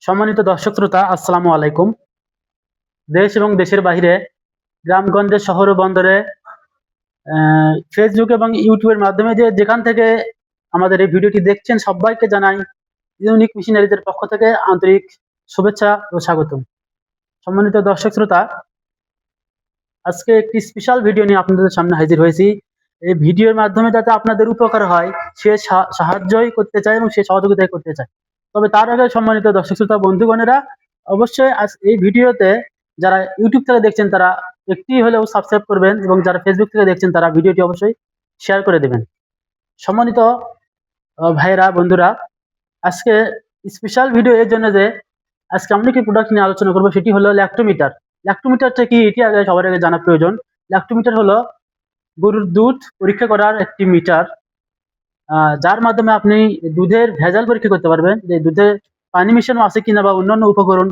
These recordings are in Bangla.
সম্মানিত দর্শক শ্রোতা, আসসালামু আলাইকুম। দেশ এবং দেশের বাইরে গ্রামগঞ্জে শহর ও বন্দরে ফেসবুক এবং ইউটিউবের মাধ্যমে যে যেখান থেকে আমাদের এই ভিডিওটি দেখছেন, সবাইকে জানাই ইউনিক মিশনারিদের পক্ষ থেকে আন্তরিক শুভেচ্ছা ও স্বাগতম। সম্মানিত দর্শক শ্রোতা, আজকে একটি স্পেশাল ভিডিও নিয়ে আপনাদের সামনে হাজির হয়েছি। এই ভিডিওর মাধ্যমে যাতে আপনাদের উপকার হয় সা- সাহায্যই করতে চায় এবং সে সহযোগিতাই করতে চায়। তবে তার আগে সম্মানিত দর্শক শ্রোতা বন্ধুগণেরা অবশ্যই আজ এই ভিডিওতে যারা ইউটিউব থেকে দেখছেন তারা একটি হলেও সাবস্ক্রাইব করবেন এবং যারা ফেসবুক থেকে দেখছেন তারা ভিডিওটি অবশ্যই শেয়ার করে দেবেন। সম্মানিত আহ, ভাইয়েরা বন্ধুরা আজকে স্পেশাল ভিডিও এর জন্য যে আজকে আমরা কি প্রোডাক্ট নিয়ে আলোচনা করব সেটি হলো ল্যাক্টোমিটার ল্যাক্টোমিটারটা কি এটি আগে সবার আগে জানা প্রয়োজন। ল্যাক্টোমিটার হলো গরুর দুধ পরীক্ষা করার একটি মিটার যার মাধ্যমে আপনি দুধের ভেজাল পরীক্ষা করতে পারবেন যে দুধে পানি মিশানো আছে কিনা বা অন্যান্য উপকরণ,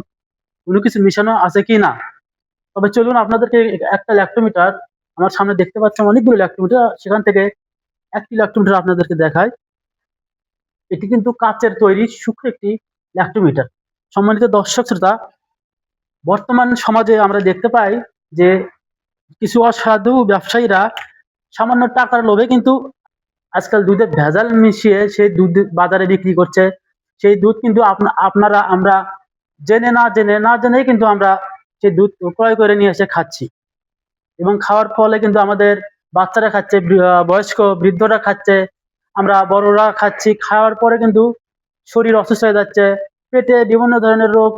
কোনো কিছু মিশানো আছে কিনা। তবে চলুন আপনাদেরকে একটা ল্যাক্টোমিটার, আমার সামনে দেখতে পাচ্ছেন অনেকগুলো ল্যাক্টোমিটার, সেখান থেকে একটি ল্যাক্টোমিটার আপনাদেরকে দেখায় এটি কিন্তু কাচের তৈরি সূক্ষ্ম একটি ল্যাক্টোমিটার। সম্মানিত দর্শক শ্রোতা, বর্তমান সমাজে আমরা দেখতে পাই যে কিছু অসাধু ব্যবসায়ীরা সামান্য টাকার লোভে কিন্তু আজকাল দুধে ভেজাল মিশিয়ে সেই দুধ বাজারে বিক্রি করছে। সেই দুধ কিন্তু আপনা- আপনারা আমরা জেনে না জেনে, না জেনেই কিন্তু আমরা সেই দুধ ক্রয় করে নিয়ে এসে খাচ্ছি। এবং খাওয়ার ফলে কিন্তু আমাদের বাচ্চারা খাচ্ছে বয়স্ক বৃদ্ধরা খাচ্ছে, আমরা বড়রা খাচ্ছি। খাওয়ার পরে কিন্তু শরীর অসুস্থ হয়ে যাচ্ছে, পেটে বিভিন্ন ধরনের রোগ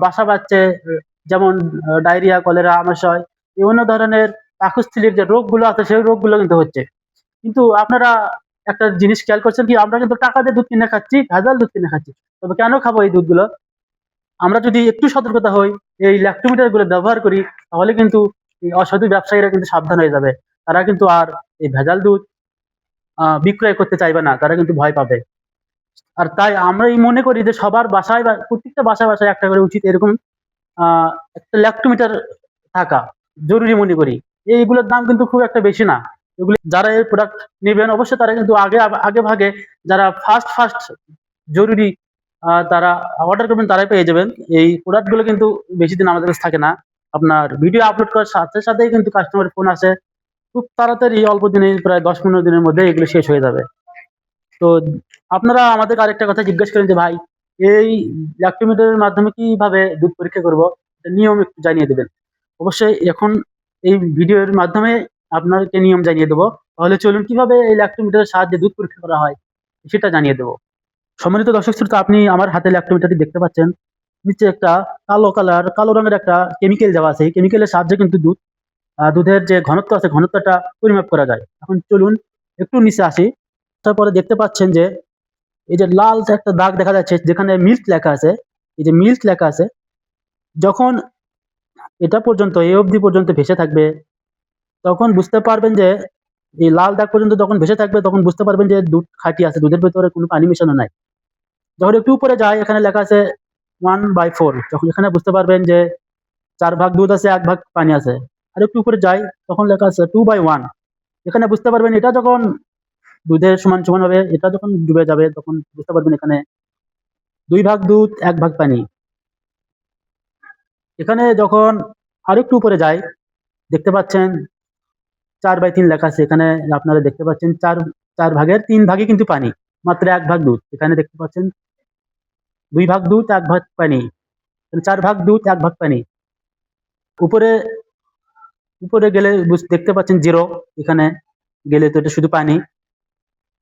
বাসা বাঁধছে, যেমন ডায়রিয়া, কলেরা, আমাশয়, বিভিন্ন ধরনের পাকস্থলীর যে রোগগুলো আছে, সেই রোগগুলো কিন্তু হচ্ছে। কিন্তু আপনারা একটা জিনিস খেয়াল করছেন কি, আমরা কিন্তু টাকা দিয়ে দুধ কিনে খাচ্ছি, ভেজাল দুধ কিনে খাচ্ছি। তবে কেন খাব এই দুধগুলো? আমরা যদি একটু সতর্কতা হই, এই ল্যাক্টোমিটারগুলো ব্যবহার করি, তাহলে কিন্তু অসাধু ব্যবসায়ীরা কিন্তু সাবধান হয়ে যাবে। তারা কিন্তু আর এই ভেজাল দুধ বিক্রয় করতে চাইবে না, তারা কিন্তু ভয় পাবে। আর তাই আমরা এই মনে করি যে সবার বাসায় বা প্রত্যেকটা বাসায় বাসায় একটা করে উচিত এরকম একটা ল্যাক্টোমিটার থাকা, জরুরি মনে করি। এইগুলোর দাম কিন্তু খুব একটা বেশি না। এগুলো যারা এই প্রোডাক্ট নেবেন, অবশ্যই তারা কিন্তু আগে আগে ভাগে যারা ফার্স্ট ফার্স্ট জরুরি তারা অর্ডার করবেন, তারাই পেয়ে যাবেন। এই প্রোডাক্টগুলো কিন্তু বেশি দিন আমাদের কাছে থাকে না। আপনার ভিডিও আপলোড করার সাথে, সাথেই কিন্তু কাস্টমার ফোন আসে। খুব তাড়াতাড়ি অল্প দিনে, প্রায় দশ পনেরো দিনের মধ্যে এগুলো শেষ হয়ে যাবে। তো আপনারা আমাদের আরেকটা কথা জিজ্ঞেস করেন যে, ভাই, এই ল্যাক্টোমিটারের মাধ্যমে কীভাবে দুধ পরীক্ষা করব? নিয়ম একটু জানিয়ে দেবেন। অবশ্যই এখন এই ভিডিওর মাধ্যমে আপনাকে নিয়ম জানিয়ে দেবো। তাহলে চলুন, কীভাবে এই ল্যাক্টোমিটারের সাহায্যে দুধ পরীক্ষা করা হয়, সেটা জানিয়ে দেবো। সম্মানিত দর্শক শ্রোতা, আপনি আমার হাতে ল্যাক্টোমিটারটি দেখতে পাচ্ছেন। নিচে একটা কালো কালার, কালো রঙের একটা কেমিক্যাল দেওয়া আছে। এই কেমিক্যালের সাহায্যে কিন্তু দুধ দুধের যে ঘনত্ব আছে, ঘনত্বটা পরিমাপ করা যায়। এখন চলুন একটু নিচে আসি। তারপরে দেখতে পাচ্ছেন যে, এই যে লাল একটা দাগ দেখা যাচ্ছে, যেখানে মিল্ক লেখা আছে, এই যে মিল্ক লেখা আছে, যখন এটা পর্যন্ত এই অবধি পর্যন্ত ভেসে থাকবে তখন বুঝতে পারবেন যে এই লাল দাগ পর্যন্ত যখন ভেসে থাকবে, তখন বুঝতে পারবেন যে দুধ খাঁটি আছে, দুধের ভেতরে কোনো পানি মেশানো নাই। যখন একটু উপরে যায়, এখানে লেখা আছে ওয়ান বাই ফোর তখন এখানে বুঝতে পারবেন যে চার ভাগ দুধ আছে, এক ভাগ পানি আছে। আর একটু উপরে যাই তখন লেখা আছে টু বাই ওয়ান এখানে বুঝতে পারবেন এটা যখন দুধের সমান সমান হবে, এটা যখন ডুবে যাবে, তখন বুঝতে পারবেন এখানে দুই ভাগ দুধ, এক ভাগ পানি। এখানে যখন আরেকটু উপরে যায়, দেখতে পাচ্ছেন চার বাই তিন লেখা আছে। এখানে আপনারা দেখতে পাচ্ছেন চার চার ভাগের তিন ভাগই কিন্তু পানি, মাত্র এক ভাগ দুধ। এখানে দেখতে পাচ্ছেন দুই ভাগ দুধ, এক ভাগ পানি। চার ভাগ দুধ, এক ভাগ পানি। উপরে উপরে গেলে দেখতে পাচ্ছেন জিরো। এখানে গেলে তো এটা শুধু পানি।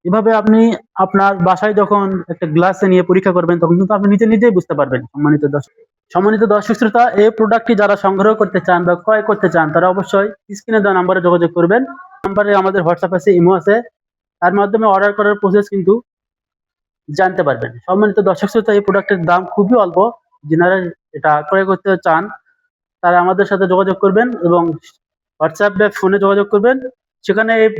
এভাবে আপনি আপনার বাসায় যখন একটা গ্লাসে নিয়ে পরীক্ষা করবেন, তখন কিন্তু আপনি নিজে নিজেই বুঝতে পারবেন, সম্মানিত দর্শক। সম্মানিত দর্শক শ্রোতা, এই প্রোডাক্টটি যারা সংগ্রহ করতে চান বা ক্রয় করতে চান, তারা অবশ্যই স্ক্রিনে দেওয়া নাম্বারে যোগাযোগ করবেন। নাম্বারে আমাদের হোয়াটসঅ্যাপ আছে ইমো আছে। তার মাধ্যমে অর্ডার করার প্রসেস কিন্তু জানতে পারবেন। সম্মানিত দর্শক শ্রোতা, এই প্রোডাক্টের দাম খুবই অল্প। যারা এটা ক্রয় করতে চান, তারা আমাদের সাথে যোগাযোগ করবেন এবং হোয়াটসঅ্যাপ বা ফোনে যোগাযোগ করবেন। সেখানে এই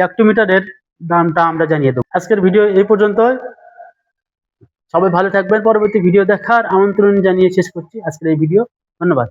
ল্যাক্টোমিটারের দামটা আমরা জানিয়ে দেবো। আজকের ভিডিও এই পর্যন্ত সবাই ভালো থাকবেন। পরবর্তী ভিডিও দেখার আমন্ত্রণ জানিয়ে শেষ করছি। আজকের এই ভিডিও ধন্যবাদ।